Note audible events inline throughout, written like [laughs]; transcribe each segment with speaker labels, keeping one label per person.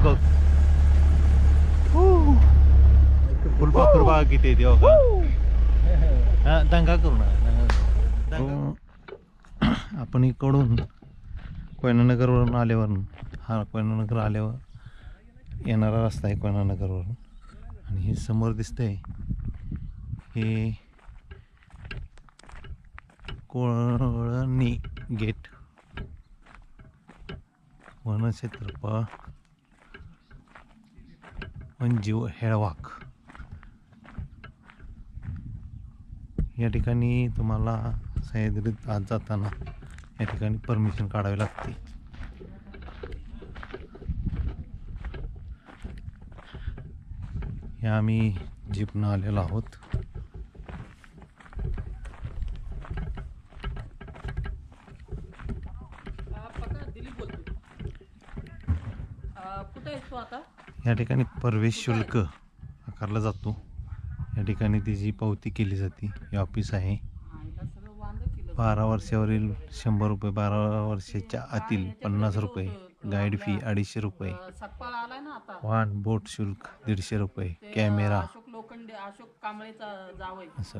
Speaker 1: बघ फुलपाखरू बघा किती येते हा दंगा करू ना आपण इकडून कोयनानगरवरून आल्यावर हा कोयनानगर आल्यावर येणारा रस्ता आहे कोयनानगरवरून आणि हे समोर दिसतंय हे कोळणी गेट वनक्षेत्रफळ वनजीव हेळवाक. या ठिकाणी तुम्हाला सह्याद्रीत आज जाताना या ठिकाणी परमिशन काढावी लागते. हे आम्ही जीपनं आलेलो आहोत.
Speaker 2: कुठे आहेस तू आता?
Speaker 1: या ठिकाणी प्रवेश शुल्क आकारला जातो. या ठिकाणी तिची पावती केली जाते हे ऑफिस आहे. बारा वर्षावरील शंभर रुपये बारा वर्षाच्या आतील पन्नास रुपये गाईड फी अडीचशे रुपये वाहन बोट शुल्क दीडशे रुपये कॅमेरा. असं.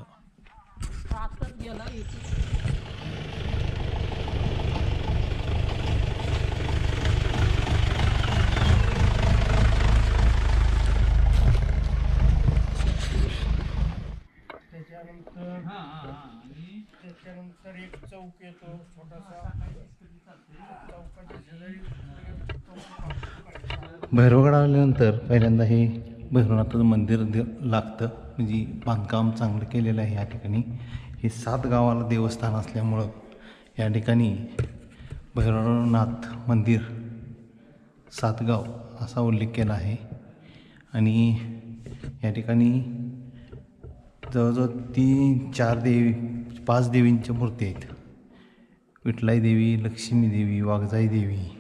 Speaker 1: भैरवगड आल्यानंतर पहिल्यांदा हे भैरवनाथाचं मंदिर दे- लागतं. म्हणजे बांधकाम चांगलं केलेलं आहे या ठिकाणी. हे सात गावाला देवस्थान असल्यामुळं या ठिकाणी भैरवनाथ मंदिर सातगाव असा उल्लेख केला आहे. आणि या ठिकाणी जवळजवळ तीन चार देवी पाच देवींच्या मूर्ती आहेत. विठलाई देवी लक्ष्मी देवी वाघजाई देवी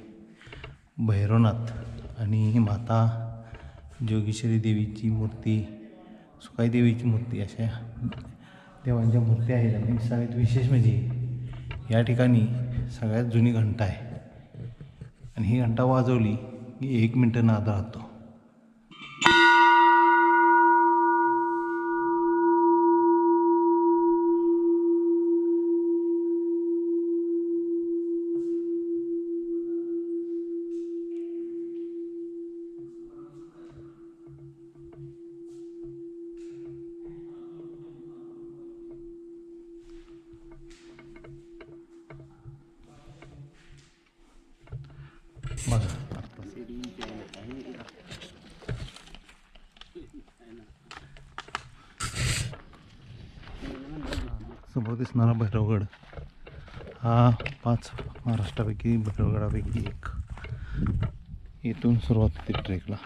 Speaker 1: भैरवनाथ. आणि माता जोगेश्वरी देवीची मूर्ती सुकाई देवीची मूर्ती अशा देवांच्या मूर्ती आहेत आणि सगळ्यात विशेष म्हणजे या ठिकाणी सगळ्यात जुनी घंटा आहे. आणि ही घंटा वाजवली की एक मिनटं नाद राहतो. बघा. समोर दिसणारा भैरवगड. हा पाच महाराष्ट्रापैकी भैरवगडापैकी एक. इथून सुरुवात होते ट्रेकला.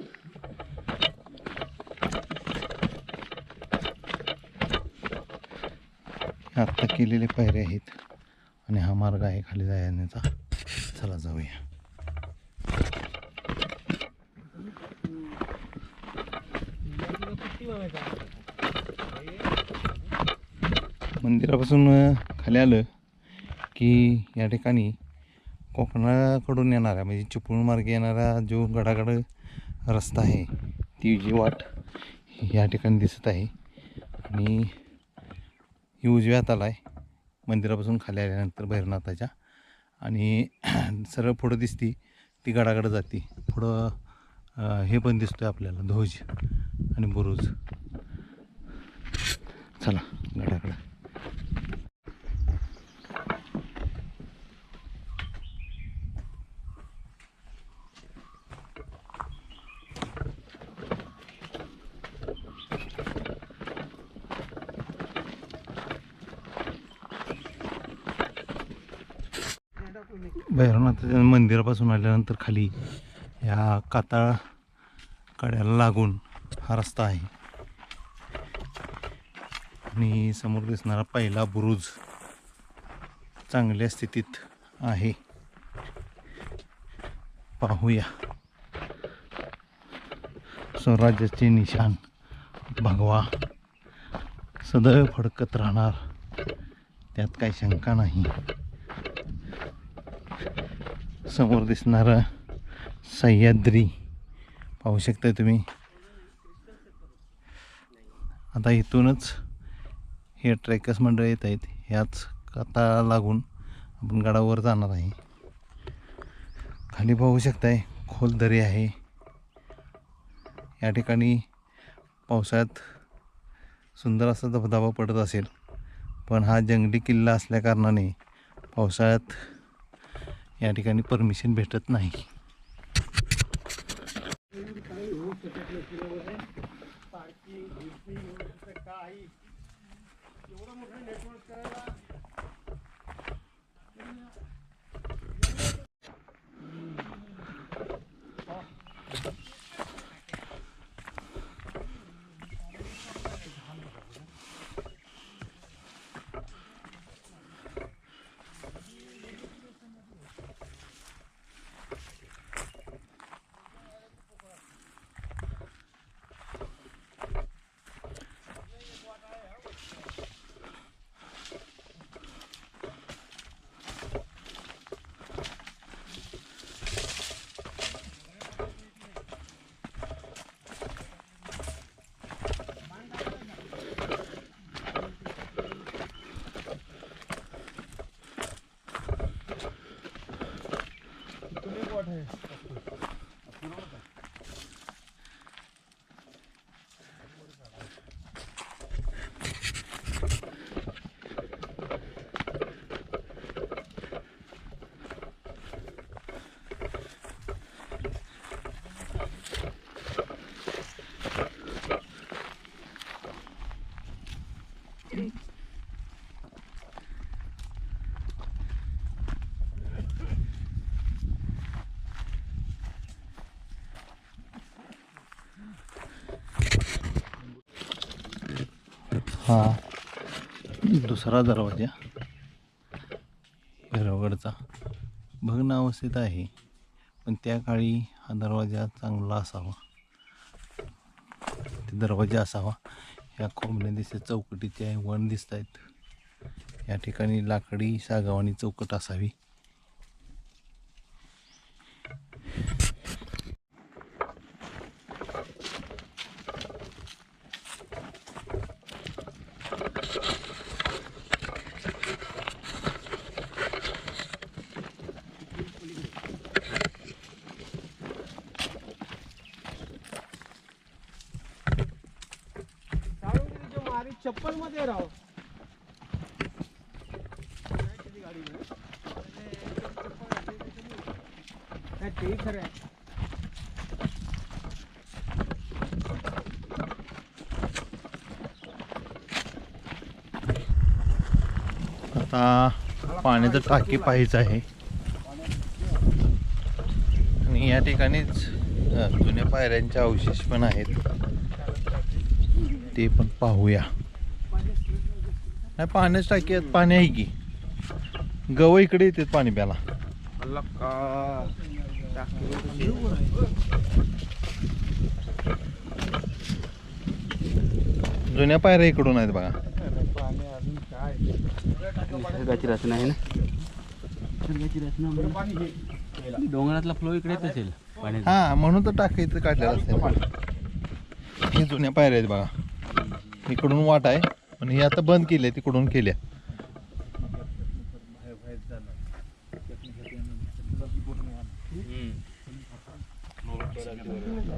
Speaker 1: हे आत्ता केलेले पायऱ्या आहेत. आणि हा मार्ग आहे खाली जाण्याचा. चला जाऊया. मंदिरापासून खाली आलं की या ठिकाणी कोकणाकडून येणारा म्हणजे चिपळूण मार्गे येणारा जो गडागड रस्ता आहे ती जी वाट या ठिकाणी दिसत आहे. आणि ही उजव्या हाताला आहे मंदिरापासून खाली आल्यानंतर भैरनाथाच्या आणि [clears throat] सरळ पुढं दिसती ती गडागड जाते. पुढं हे पण दिसतोय आपल्याला ध्वज आणि बुरुज. चला गडाकडं भैरवनाथ मंदिरापासून आल्यानंतर खाली या काताळ कड्याला लागून हा रस्ता आहे. आणि समोर दिसणारा पहिला बुरुज चांगल्या स्थितीत आहे. पाहूया. स्वराज्याचे निशान भगवा. सदैव फडकत राहणार. त्यात काही शंका नाही. समोर दिसणारं सह्याद्री. पाहू शकता तुम्ही. आता इथूनच हे ट्रेकर्स मंडळ येत आहेत. ह्याच कथा लागून आपण गडावर जाणार आहे. खाली पाहू शकताय खोल दरी आहे. या ठिकाणी पावसाळ्यात सुंदर असा धबधबा पडत असेल. पण हा जंगली किल्ला असल्याकारणाने पावसाळ्यात या ठिकाणी परमिशन भेटत नाही. पार्किंग काही. एवढं मोठं नेटवर्क करायला हा. दुसरा दरवाजा. हिरवगडचा भग्न अवस्थेत आहे. पण त्या काळी हा दरवाजा चांगला असावा. ते दरवाजा असावा. या कोंबड्या दिसत चौकटीचे वण दिसत आहेत. या ठिकाणी लाकडी सागवानी चौकट असावी.
Speaker 3: चप्पलमध्ये राव. ते खरं आहे.
Speaker 1: आता पाण्याचं टाकी पाहिजे आहे. आणि या ठिकाणीच जुन्या पायऱ्यांचे अवशेष पण आहेत. ते पण पाहूया. नाही पाण्याच टाकी आहेत पाणी आहे की. गव इकडे येतात पाणी प्याला जुन्या पायऱ्या इकडून आहेत बघा.
Speaker 3: पाणी अजून काय
Speaker 4: निसर्गाची रचना आहे ना? निसर्गाची रचना म्हणजे डोंगरातला फ्लो इकडेच असेल पाण्याचा.
Speaker 1: हा म्हणून तर टाका इथं काढलेलं असते. हे जुन्या पायऱ्या आहेत बघा. इकडून वाट आहे. पण हे आता बंद केले तिकडून केल्या.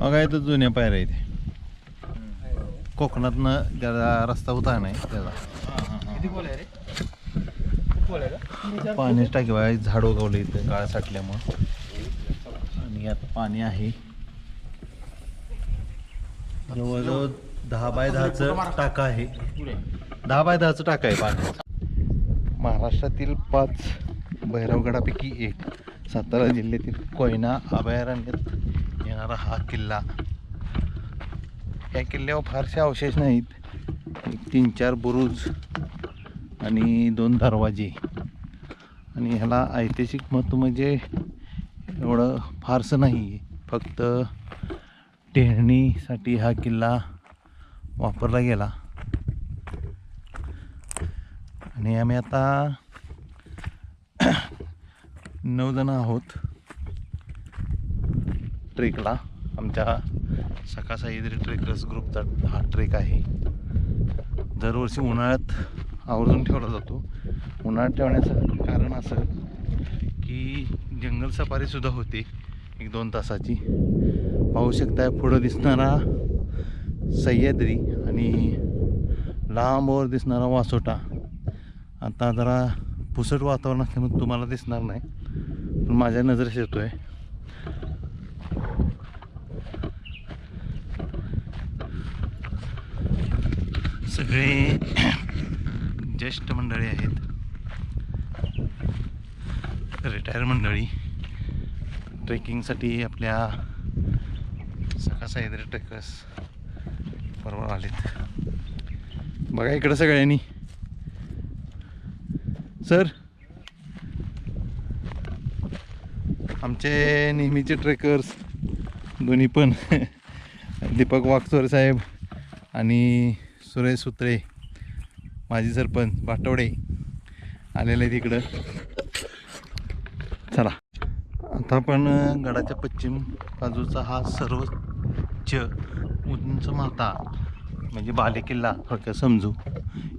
Speaker 1: बघा इथं जुन्या पायऱ्या इथे. कोकणातनं ज्याला रस्ता होता नाही त्याला. पाण्याची टाकी बघा झाड उगवलं इथं गाळ साठल्यामुळं. आणि आता पाणी आहे. जवळजवळ दहा बाय दहाचं टाका आहे. दहा बाय दहाचं टाका आहे पाणी महाराष्ट्रातील पाच भैरवगडापैकी एक सातारा जिल्ह्यातील कोयना अभयारण्यात येणारा हा किल्ला. या किल्ल्यावर फारसे अवशेष नाहीत. एक तीन चार बुरुज आणि दोन दरवाजे. आणि ह्याला ऐतिहासिक महत्त्व म्हणजे एवढं फारसं नाही फक्त टेहळणीसाठी हा किल्ला वापरला गेला. आणि आम्ही आता [clears throat] नऊ जण आहोत. ट्रेकला. आमच्या सका सह्याद्री ट्रेकर्स ग्रुपचा हा ट्रेक आहे. दरवर्षी उन्हाळ्यात आवर्जून ठेवला जातो. उन्हाळ्यात ठेवण्याचं कारण असं की जंगल सफारीसुद्धा होते एक दोन तासाची. पाहू शकताय पुढं दिसणारा सह्याद्री आणि लांबवर दिसणारा वासोटा. आता जरा पुसट वातावरण असल्यामुळे तुम्हाला दिसणार नाही पण माझ्या नजरेस येतो आहे सगळे ज्येष्ठ मंडळी आहेत. रिटायर मंडळी. ट्रेकिंगसाठी आपल्या सका सह्याद्री ट्रेकर्स. बरोबर आलेत. बघा इकडं सगळ्यांनी. सर? आमचे नेहमीचे ट्रेकर्स दोन्ही पण. दीपक वाघसोर साहेब आणि सुरेश सुत्रे माजी सरपंच बाटवडे आलेले आहेत इकडं. चला. आता आपण गडाच्या पश्चिम बाजूचा हा सर्वोच्च उंच माता म्हणजे बालेकिल्ला. थोडक्यात समजू.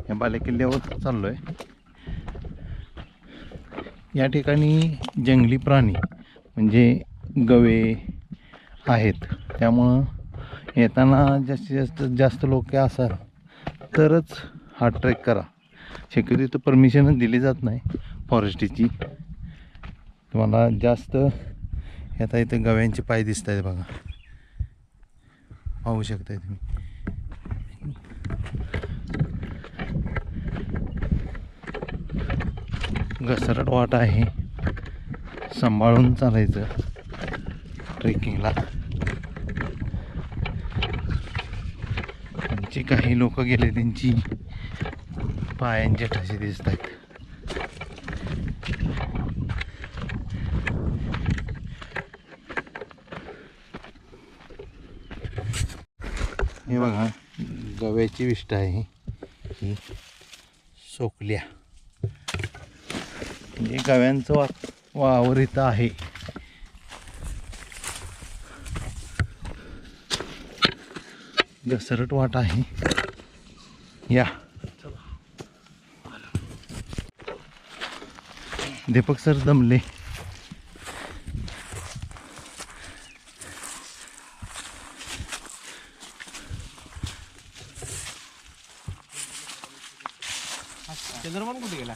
Speaker 1: या बालेकिल्ल्यावर चाललो आहे या ठिकाणी जंगली प्राणी म्हणजे गवे आहेत. त्यामुळं येताना जास्तीत जास्त जास्त लोक असाल तरच हा ट्रेक करा. शक्यतो तर परमिशनच दिली जात नाही फॉरेस्टीची. तुम्हाला जास्त आता इथं गव्यांचे पाय दिसत आहेत बघा. पाहू शकताय तुम्ही. घसरट वाट आहे. सांभाळून चालायचं. ट्रेकिंगला. आमची काही लोक गेले त्यांची पायांचे ठसे दिसत आहेत हे बघा गव्याची विष्ट आहे ही. सोकल्या. म्हणजे गव्यांचं वा वावर इथं आहे. घसरट वाट आहे. या. दीपक सर दमले.
Speaker 3: चंद्रमान कुठे गेला?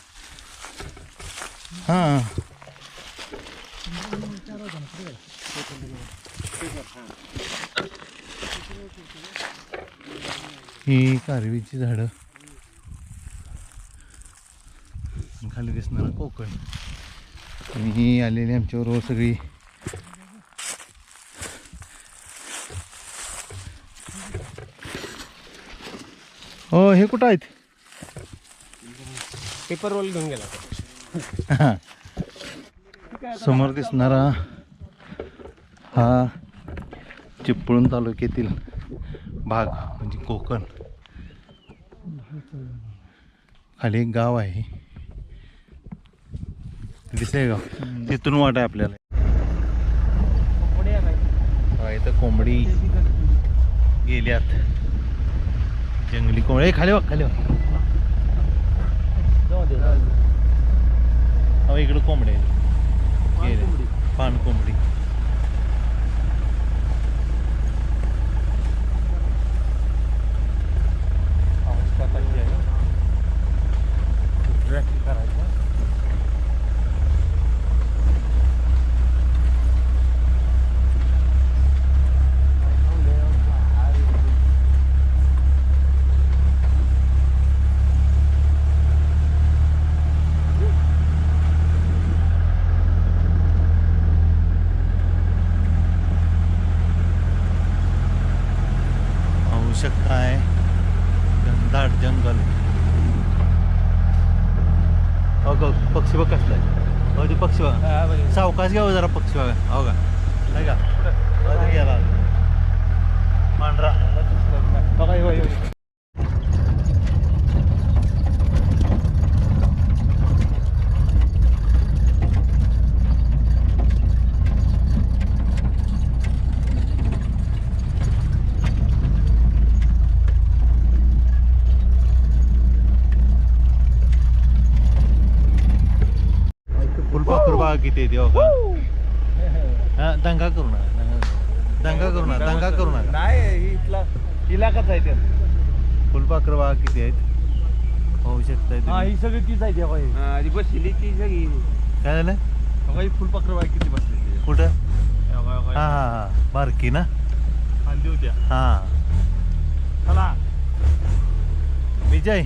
Speaker 1: ही. कारवीची झाडं. खाली दिसणार कोकण. आणि ही आलेली आमच्याबरोबर सगळी. हो हे कुठं आहेत?
Speaker 3: पेपर रोल घेऊन गेला
Speaker 1: हा. [laughs] समोर दिसणारा हा चिपळूण तालुक्यातील भाग म्हणजे कोकण. खाली एक गाव आहे. दिसतंय गाव तिथून वाट आहे आपल्याला. हा, इथं कोंबडी गेल्यात. जंगली कोंबडी. ए, खाली वा खाली वा अहो इकडं कोंबडे गेले पान कोंबडी पाहू शकताय घनदाट जंगल हो ग आहे हो ते पक्षी बघा. सावकाश घ्यावं जरा पक्षी बघा. हो का? नाही का? गेला पांढरा. बघा. किती येते हो हा दंगा करू नका दंगा करू नका. दंगा करू नका
Speaker 3: नाही इथला इलाकाच आहे ते?
Speaker 1: फुलपाखरं बघा किती आहेत. पाहू शकताय
Speaker 3: हा
Speaker 1: तुम्ही.
Speaker 3: ही सगळी तीच आहे तेव्हा ही.
Speaker 4: आधी बसली ती सगळी.
Speaker 1: काय झालं?
Speaker 3: बघा ही फुलपाखरं बाई किती बसली
Speaker 1: कुठं? हा हा हा. बारकी ना?
Speaker 3: खांदी होत्या.
Speaker 1: हा.
Speaker 3: चला.
Speaker 1: विजय?